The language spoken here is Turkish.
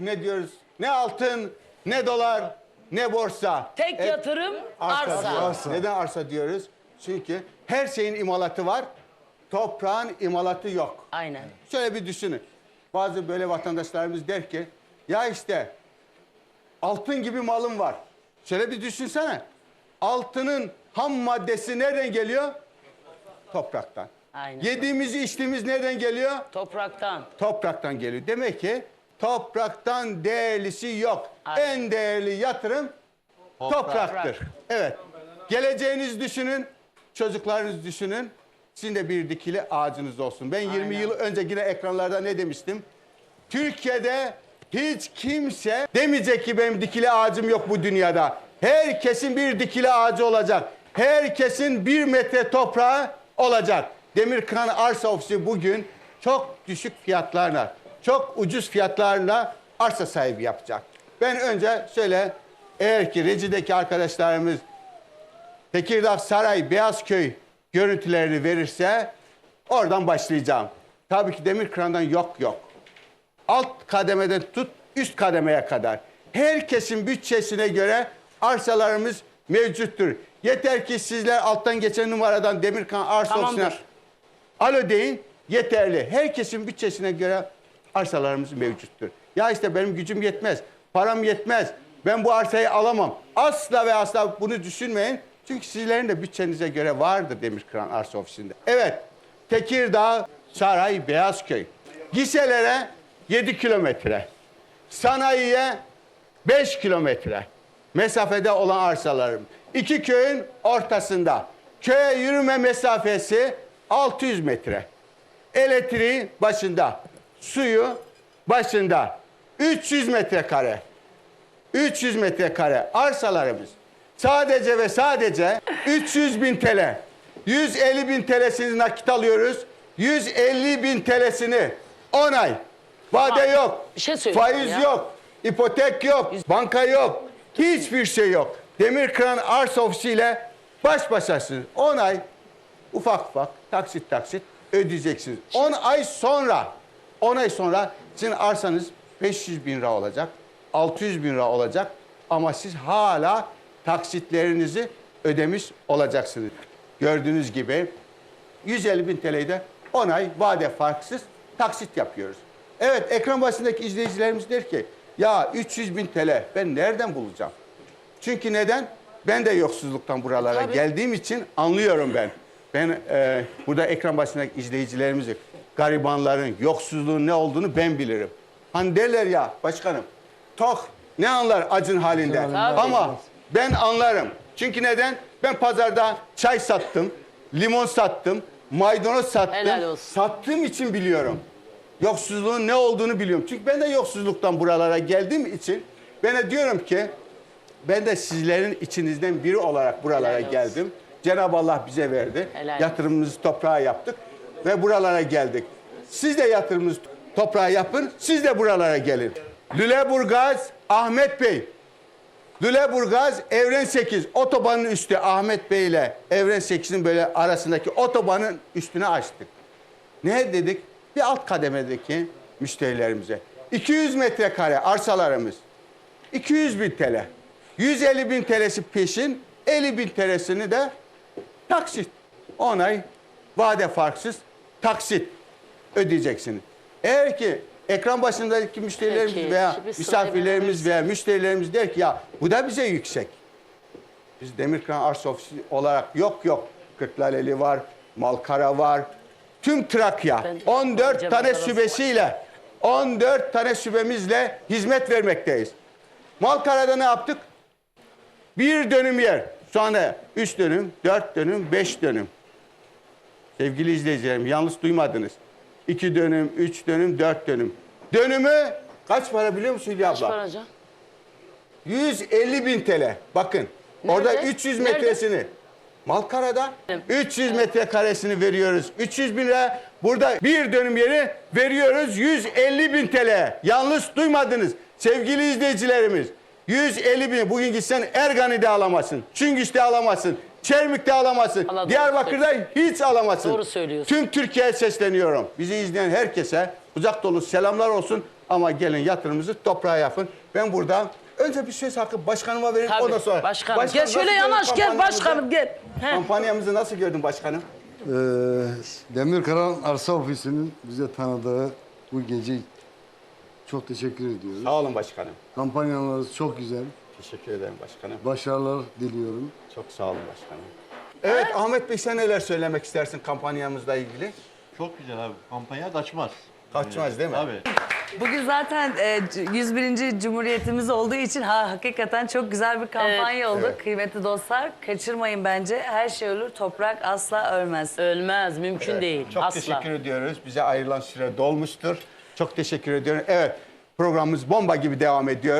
ne diyoruz? Ne altın, ne dolar, ne borsa. Tek Hep yatırım arsa. diyoruz. Neden arsa diyoruz? Çünkü her şeyin imalatı var. Toprağın imalatı yok. Aynen. Şöyle bir düşünün. Bazı böyle vatandaşlarımız der ki ya işte altın gibi malım var. Şöyle bir düşünsene. Altının ham maddesi nereden geliyor? Topraktan. Aynen. Yediğimizi içtiğimiz nereden geliyor? Topraktan. Topraktan geliyor. Demek ki topraktan değerlisi yok. Aynen. En değerli yatırım topraktır. Evet. Geleceğinizi düşünün, çocuklarınızı düşünün. Sizin de bir dikili ağacınız olsun. Ben 20 yıl önce yine ekranlarda ne demiştim? Türkiye'de hiç kimse demeyecek ki benim dikili ağacım yok bu dünyada. Herkesin bir dikili ağacı olacak. Herkesin bir metre toprağı olacak. Demirkan Arsa Ofisi bugün çok düşük fiyatlarla, çok ucuz fiyatlarla arsa sahibi yapacak. Ben önce şöyle eğer ki Reci'deki arkadaşlarımız Tekirdağ Saray Beyazköy görüntülerini verirse oradan başlayacağım. Tabii ki Demirkıran'dan yok yok alt kademeden tut üst kademeye kadar. Herkesin bütçesine göre arsalarımız mevcuttur. Yeter ki sizler alttan geçen numaradan Demirkan Arsa Tamamdır. Ofisi'ne alo deyin yeterli. Herkesin bütçesine göre arsalarımız mevcuttur. Ya işte benim gücüm yetmez, param yetmez, ben bu arsayı alamam. Asla ve asla bunu düşünmeyin. Çünkü sizlerin de bütçenize göre vardır Demirkıran Arsa Ofisi'nde. Evet, Tekirdağ, Saray, Beyazköy. Giselere 7 kilometre, sanayiye 5 kilometre mesafede olan arsalarım. İki köyün ortasında. Köye yürüme mesafesi 600 metre. Elektriği başında, suyu başında. 300 metrekare. 300 metrekare arsalarımız. Sadece ve sadece 300 bin TL. 150 bin TL'sini nakit alıyoruz. 150 bin TL'sini 10 ay. Vade Ama yok. bir şey söyleyeceğim Faiz ya. yok. ipotek yok. Banka yok. Hiçbir şey yok. Demirkıran Arsa Ofisi ile baş başasınız. 10 ay ufak ufak taksit taksit ödeyeceksiniz. 10 ay sonra 10 ay sonra sizin arsanız 500 bin lira olacak. 600 bin lira olacak. Ama siz hala taksitlerinizi ödemiş olacaksınız. Gördüğünüz gibi 150 bin TL'yi de 10 ay vade farksız taksit yapıyoruz. Evet ekran başındaki izleyicilerimiz der ki ya 300 bin TL ben nereden bulacağım? Çünkü neden? Ben de yoksulluktan buralara Tabii. geldiğim için anlıyorum ben. Ben e, burada ekran başındaki izleyicilerimizi, garibanların, yoksulluğun ne olduğunu ben bilirim. Hani derler ya başkanım, tok ne anlar acın halinden. Tabii. Ama ben anlarım. Çünkü neden? Ben pazarda çay sattım, limon sattım, maydanoz sattım. Olsun. Sattığım için biliyorum. Yoksulluğun ne olduğunu biliyorum. Çünkü ben de yoksulluktan buralara geldiğim için ben de diyorum ki ben de sizlerin içinizden biri olarak buralara Helal olsun. geldim. Cenab-ı Allah bize verdi. Helal. Yatırımımızı toprağa yaptık ve buralara geldik. Siz de yatırımınızı toprağa yapın, siz de buralara gelin. Lüleburgaz, Ahmet Bey. Lüleburgaz, Evren 8. Otobanın üstü Ahmet Bey ile Evren 8'in böyle arasındaki otobanın üstüne açtık. Ne dedik? Bir alt kademedeki müşterilerimize. 200 metrekare arsalarımız. 200 bin TL. 150 bin TL'si peşin, 50 bin TL'sini de taksit. 10 ay vade farksız taksit ödeyeceksiniz. Eğer ki ekran başındaki müşterilerimiz Peki, veya şimdi misafirlerimiz veya müşterilerimiz der ki ya bu da bize yüksek. Biz Demirkan Arsa Ofisi olarak yok yok. Kırklareli var, Malkara var. Tüm Trakya Ben- 14 Acaba tane arası var. şubesiyle 14 tane şubemizle hizmet vermekteyiz. Malkara'da ne yaptık? Bir dönüm yer. Anda 3 dönüm, 4 dönüm, 5 dönüm. Sevgili izleyicilerim yanlış duymadınız. 2 dönüm, 3 dönüm, 4 dönüm. Dönümü kaç para biliyor musun Hülya Kaç abla? para hocam? 150 bin TL. Bakın orada Nerede? 300 Nerede? metresini Malkara'da Evet. 300 metrekaresini veriyoruz. 300 bin lira. Burada bir dönüm yeri veriyoruz 150 bin TL. Yanlış duymadınız sevgili izleyicilerimiz. 150 bin. Bugün gitsen Ergani'de alamazsın. Çüngüş'te alamazsın. Çermik'te alamazsın. Allah doğru Diyarbakır'da hiç alamazsın. Doğru söylüyorsun. Tüm Türkiye'ye sesleniyorum. Bizi izleyen herkese uzak dolu selamlar olsun. Ama gelin yatırımınızı toprağa yapın. Ben burada önce bir söz hakkı başkanıma vereyim Tabii, ondan sonra. başkanım. Başkan, Gel nasıl şöyle gördün yanaş gel kampanyamızı? başkanım gel. He. Kampanyamızı nasıl gördün başkanım? Ee, Demirkaran Arsa Ofisi'nin bize tanıdığı bu gece çok teşekkür ediyoruz. Sağ olun başkanım. Kampanyalarınız çok güzel. Teşekkür ederim başkanım. Başarılar diliyorum. Çok sağ olun başkanım. Evet Ahmet Bey sen neler söylemek istersin kampanyamızla ilgili? Çok güzel abi. Kampanya kaçmaz. Kaçmaz değil mi? Abi. Bugün zaten e, c- 101. Cumhuriyetimiz olduğu için ha hakikaten çok güzel bir kampanya oldu. Evet. Kıymetli dostlar kaçırmayın bence. Her şey ölür, toprak asla ölmez. Ölmez mümkün değil. Çok Asla. teşekkür ediyoruz. Bize ayrılan süre dolmuştur. Çok teşekkür ediyorum. Evet programımız bomba gibi devam ediyor.